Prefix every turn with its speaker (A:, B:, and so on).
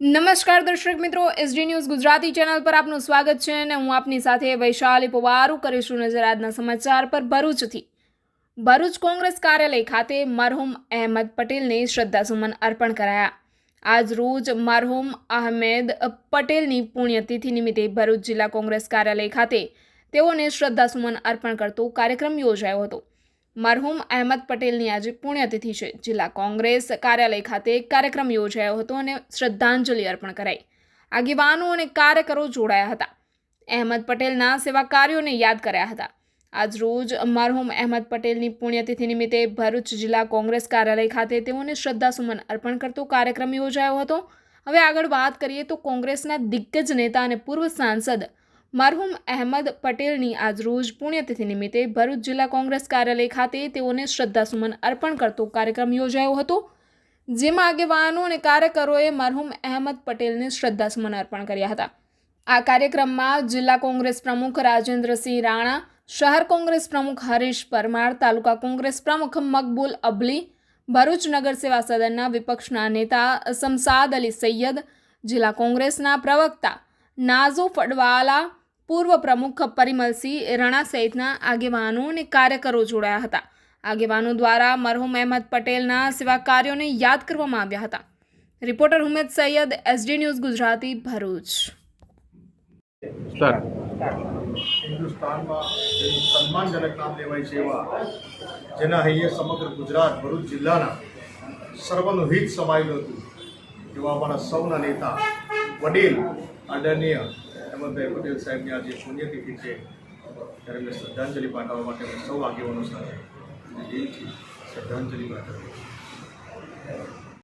A: નમસ્કાર દર્શક મિત્રો એસડી ન્યૂઝ ગુજરાતી ચેનલ પર આપનું સ્વાગત છે અને હું આપની સાથે વૈશાલી પવારું કરીશું નજર આજના સમાચાર પર ભરૂચથી. ભરૂચ કોંગ્રેસ કાર્યાલય ખાતે મરહુમ અહેમદ પટેલને શ્રદ્ધાસુમન અર્પણ કરાયા. આજ રોજ મરહુમ અહમેદ પટેલની પુણ્યતિથિ નિમિત્તે ભરૂચ જિલ્લા કોંગ્રેસ કાર્યાલય ખાતે તેઓને શ્રદ્ધાસુમન અર્પણ કરતો કાર્યક્રમ યોજાયો હતો. મરહુમ અહેમદ પટેલની આજે પુણ્યતિથિ છે. જિલ્લા કોંગ્રેસ કાર્યાલય ખાતે કાર્યક્રમ યોજાયો હતો અને શ્રદ્ધાંજલિ અર્પણ કરાઈ. આગેવાનો અને કાર્યકરો જોડાયા હતા. અહેમદ પટેલના સેવા કાર્યોને યાદ કર્યા હતા. આજ રોજ મરહુમ અહેમદ પટેલની પુણ્યતિથિ નિમિત્તે ભરૂચ જિલ્લા કોંગ્રેસ કાર્યાલય ખાતે તેઓને શ્રદ્ધાસુમન અર્પણ કરતો કાર્યક્રમ યોજાયો હતો. હવે આગળ વાત કરીએ તો કોંગ્રેસના દિગ્ગજ નેતા અને પૂર્વ સાંસદ મરહુમ અહેમદ પટેલની આજરોજ પુણ્યતિથિ નિમિત્તે ભરૂચ જિલ્લા કોંગ્રેસ કાર્યાલય ખાતે તેઓને શ્રદ્ધાસુમન અર્પણ કરતો કાર્યક્રમ યોજાયો હતો, જેમાં આગેવાનો અને કાર્યકરોએ મરહુમ અહેમદ પટેલને શ્રદ્ધાસુમન અર્પણ કર્યા હતા. આ કાર્યક્રમમાં જિલ્લા કોંગ્રેસ પ્રમુખ રાજેન્દ્રસિંહ રાણા, શહેર કોંગ્રેસ પ્રમુખ હરીશ પરમાર, તાલુકા કોંગ્રેસ પ્રમુખ મકબૂલ અબલી, ભરૂચ નગર સેવા સદનના વિપક્ષના નેતા સમસાદ અલી સૈયદ, જિલ્લા કોંગ્રેસના પ્રવક્તા નાઝુ ફડવાલા પૂર્વ પ્રમુખ પરિમલસિંહ રણા સહિતના આગેવાનો અને કાર્યકરો જોડાયા હતા. આગેવાનો દ્વારા મરહુમ અહેમદ પટેલના સેવા કાર્યોને યાદ કરવામાં આવ્યા હતા. Reporter Humed Sayed SD news Gujarati Bharuch.
B: હિન્દુસ્તાનમાં સન્માનજનક નામ લેવાય છે એવા જેના હૈયે સમગ્ર ગુજરાત ભરૂચ જિલ્લાના સર્વનું હિત સમાયેલું હતું. એવા અમારા સૌના નેતા વડીલ આદરણીય અહેમદભાઈ પટેલ સાહેબની આજે પુણ્યતિથિ છે. ત્યારે મેં શ્રદ્ધાંજલિ પાઠવવા માટે સૌ આગેવાનો સાથે. દિલથી શ્રદ્ધાંજલિ પાઠવીએ.